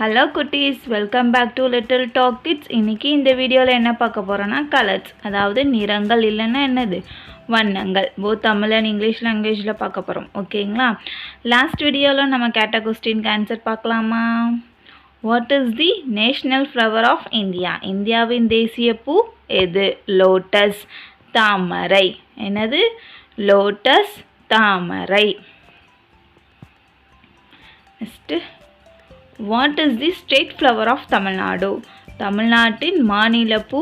Hello குட்டீஸ். Welcome back to little talk kids இன்றைக்கி இந்த வீடியோவில் என்ன பார்க்க போகிறோன்னா கலர்ஸ் அதாவது நிறங்கள் இல்லைன்னா என்னது? வண்ணங்கள். போ தமிழ் அண்ட் இங்கிலீஷ் லாங்குவேஜில் பார்க்க போகிறோம் ஓகேங்களா லாஸ்ட் வீடியோவில் நம்ம கேட்ட கொஸ்டின்க்கு ஆன்சர் பார்க்கலாமா? What is the national flower of India இந்தியாவின் தேசிய பூ எது? லோட்டஸ் தாமரை. என்னது? Lotus Thamarai. Next what is the state flower of Tamil Nadu தமிழ்நாட்டின் மாநில பூ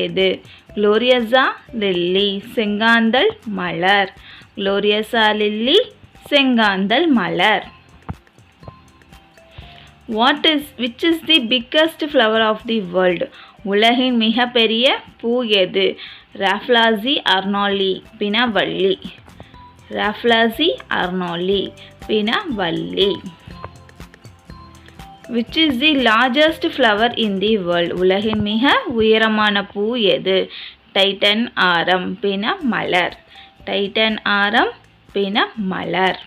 எது குளோரியஸா லில்லி செங்காந்தல் மலர் குளோரியஸா லில்லி செங்காந்தல் மலர் what is which is the biggest flower of the world உலகின் மிகப்பெரிய பூ எது? ராஃப்லாசி அர்னாலி பினவள்ளி ராஃப்லாசி arnoldii பினவள்ளி which is the largest flower in the world உலகின் மிக உயரமான பூ எது? டைட்டன் ஆரம் பின மலர். டைட்டன் ஆரம் பின மலர்.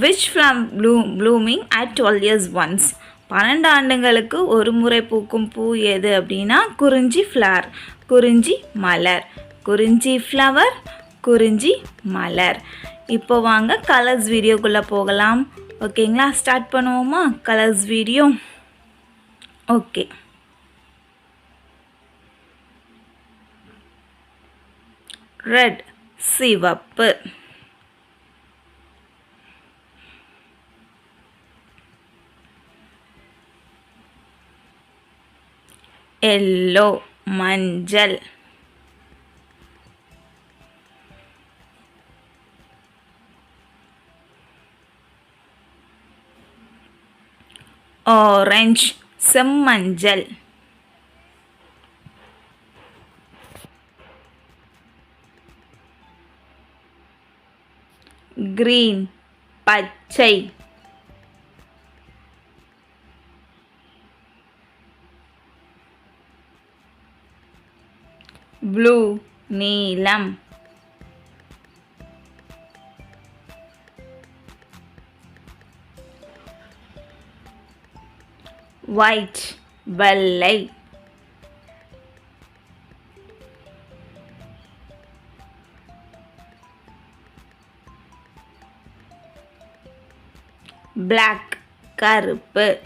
Which bloom blue blooming at twelve years once பன்னெண்டு ஆண்டுங்களுக்கு ஒரு முறை பூக்கும் பூ எது அப்படின்னா குறிஞ்சி ஃப்ளவர் குறிஞ்சி மலர். குறிஞ்சி ஃப்ளவர் குறிஞ்சி மலர். இப்போ வாங்க கலர்ஸ் வீடியோக்குள்ளே போகலாம். ஓகேங்களா ஸ்டார்ட் பண்ணுவோமா? கலர்ஸ் வீடியோ ஓகே ரெட் சிவப்பு. எல்லோ மஞ்சள். ஆரஞ்சு செம்மஞ்சள் கிரீன் பச்சை ப்ளூ நீலம் ஒயிட் வெள்ளை. பிளாக் கருப்பு.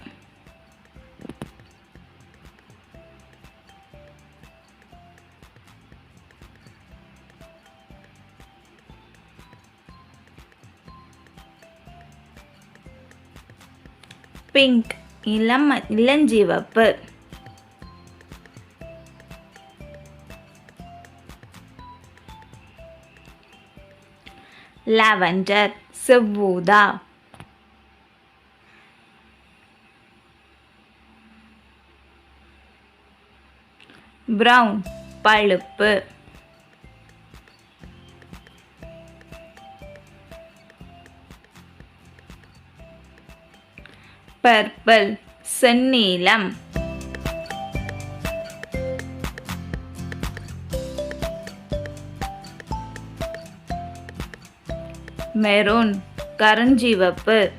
பிங்க் இளம் இளஞ்சிவப்பு. லாவெண்டர் செவ்வூதா ப்ரௌன் பழுப்பு. பர்பிள் செந்நீலம். மெரூன் கருஞ்சிவப்பு.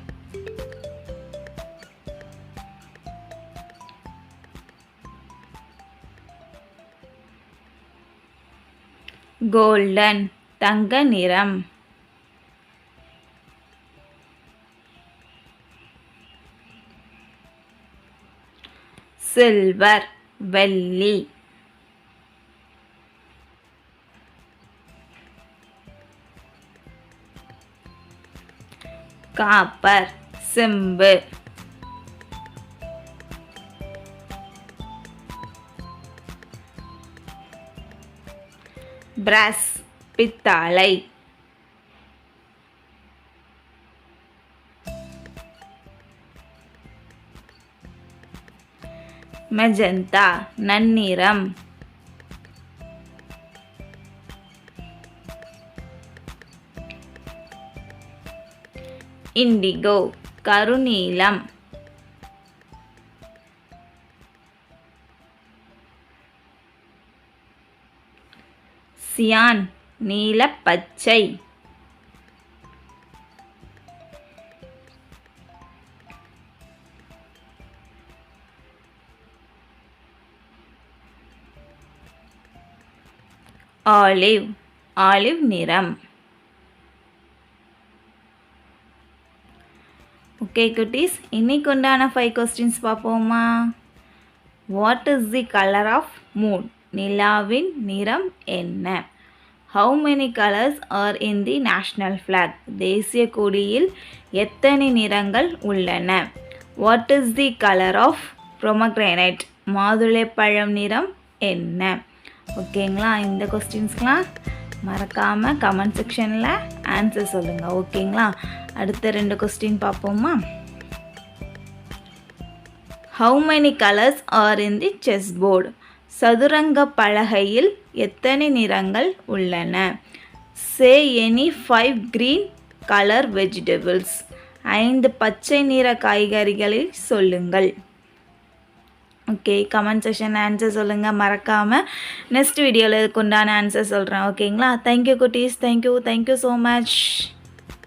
கோல்டன் தங்க நிறம். சில்வர் வெள்ளி. காப்பர் செம்பு. பிரஸ் பித்தாளை. மெஜந்தா நன்னிறம் இண்டிகோ கருநீலம் சியான் நீலப்பச்சை ஆலிவ் ஆலிவ் நிறம். ஓகே குட்டீஸ் இன்னைக்கு உண்டான ஃபைவ் கொஸ்டின்ஸ் பார்ப்போமா? What is the colour of moon நிலாவின் நிறம் என்ன? How many colours are in the national flag தேசிய கொடியில் எத்தனை நிறங்கள் உள்ளன? What is the colour of pomegranate மாதுளைப்பழம் நிறம் என்ன? ஓகேங்களா? இந்த கொஸ்டின்ஸ்க்கெலாம் மறக்காமல் கமெண்ட் செக்ஷனில் ஆன்சர் சொல்லுங்கள் ஓகேங்களா? அடுத்த ரெண்டு கொஸ்டின் பார்ப்போமா? How many colours are in the chess board சதுரங்க பலகையில் எத்தனை நிறங்கள் உள்ளன? Say any five green colour vegetables ஐந்து பச்சை நிற காய்கறிகளை சொல்லுங்கள். ஓகே கமெண்ட் செஷன் ஆன்சர் சொல்லுங்கள் மறக்காமல் நெக்ஸ்ட் வீடியோவில் இதுக்கு உண்டான ஆன்சர் சொல்கிறேன் ஓகேங்களா தேங்க்யூ குட்டீஸ். Thank you thank you so much